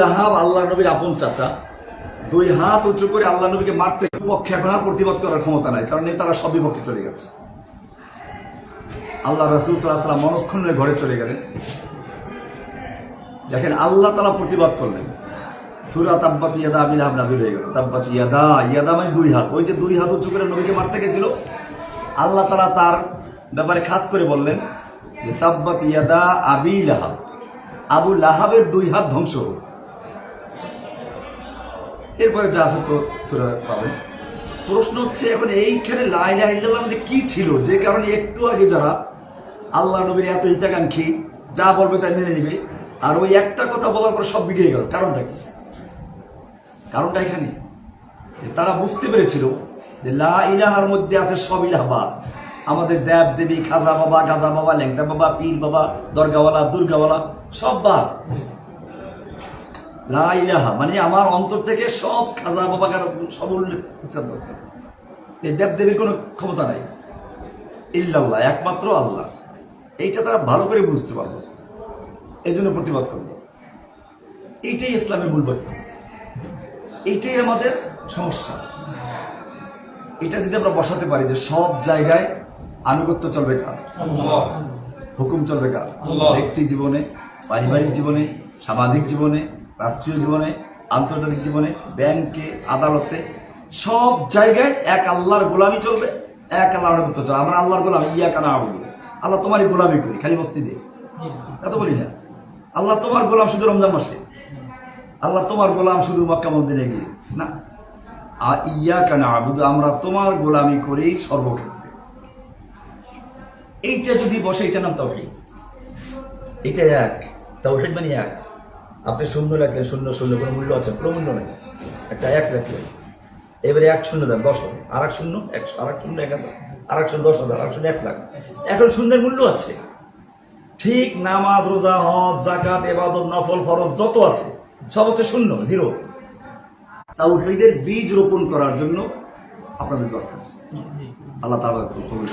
লাহাব আল্লাহ নবীর আপন চাচা। দুই হাত উঁচু করে আল্লাহ নবীকে মারতে পক্ষে এখন প্রতিবাদ করার ক্ষমতা নাই, কারণ নেতারা সব বিপক্ষে চলে গেছে। আল্লাহ রসুল সাল্লাম মনক্ষণ ঘরে চলে গেলেন। দেখেন, আল্লাহ তালা প্রতিবাদ করলেন। সুরা তাব্বাত ইয়াদা আবিল হাব নাজির হয়ে গেল। তাব্বাত ইয়াদা ইয়াদা মানে দুই হাত। ওই যে দুই হাত উঁচু করে নবীকে মারতে গেছিল, আল্লাহ তালা তার ব্যাপারে খাস করে বললেন যে, তাব্বাত ইয়াদা আবি লাহাব আবু লাহাবের দুই হাত ধ্বংস হোক। এরপরে যা আছে তো সুরা পাবেন। প্রশ্ন হচ্ছে, এখন এইখানে লাইলা ইল্লাল্লাহ মধ্যে কি ছিল? যে কারণে একটু আগে যারা আল্লাহ নবীর এত হিতাকাঙ্ক্ষী, যা বলবে তাই মেনে নিবে। আর ওই একটা কথা বলার পর সব বিগড়ে গেল। কারণটা কি? কারণটা এখানে। তারা বুঝতে পেরেছিল যে লা ইলাহার মধ্যে আছে সব ইলাহাবাদ আমাদের দেব দেবী, খাজা বাবা, গাজা বাবা, ল্যাংটা বাবা, পীর বাবা, দরগাওয়ালা, দুর্গাওয়ালা, সব বাদ। লা ইলাহা মানে আমার অন্তর থেকে সব খাজা বাবা কারও সব উল্লেখ উচ্চারণ করতে হবে। এই দেব দেবীর কোনো ক্ষমতা নাই। ইল্লাল্লাহ একমাত্র আল্লাহ। এইটা তারা ভালো করে বুঝতে পারল। এই জন্য প্রতিবাদ করল। এইটাই ইসলামের মূল বাক্য এইটাই আমাদের সমস্যা। এটা যদি আমরা বসাতে পারি যে সব জায়গায় আনুগত্য চলবে কার? হুকুম চলবে কার? ব্যক্তি জীবনে পারিবারিক জীবনে সামাজিক জীবনে রাষ্ট্রীয় জীবনে, আন্তর্জাতিক জীবনে, ব্যাংকে, আদালতে, সব জায়গায় এক আল্লাহর গোলামি চলবে, এক আল্লাহর আনুগত্য চলবে। আমরা আল্লাহর গোলামি ইয়া কানা আবুদু আল্লাহ তোমারই গোলামি করি, খালি মসজিদে। তো বলি না। আল্লাহ তোমার গোলাম শুধু রমজান মাসে। আল্লাহ তোমার গোলাম শুধু মক্কা মন্দিরে গিয়ে। না। আর ইয়া কানা আবুদু আমরা তোমার গোলামি করি সর্বক্ষেত্রে। এইটা যদি বসে এটা নাম তাওহিদ। এটা এক। তাওহিদ মানে এক। আপনি শূন্য রাখলেন শূন্য শূন্য কোনো মূল্য আছে? কোনো মূল্য নেই। একটা এক রাখলেন। এবারে এক শূন্য দেন দশ হবে। আর এক শূন্য একশো আর এক শূন্য এক হাজার। আর এক শূন্য দশ হাজার আর এক শূন্য এক লাখ। এখন শূন্যের মূল্য আছে। ঠিক নামাজ রোজা হজ জাকাত এবাদত নফল ফরজ যত আছে সব হচ্ছে শূন্য জিরো। তাওহিদের বীজ রোপণ করার জন্য আপনাদের দরকার। আল্লাহ তাআলা কবুল করুন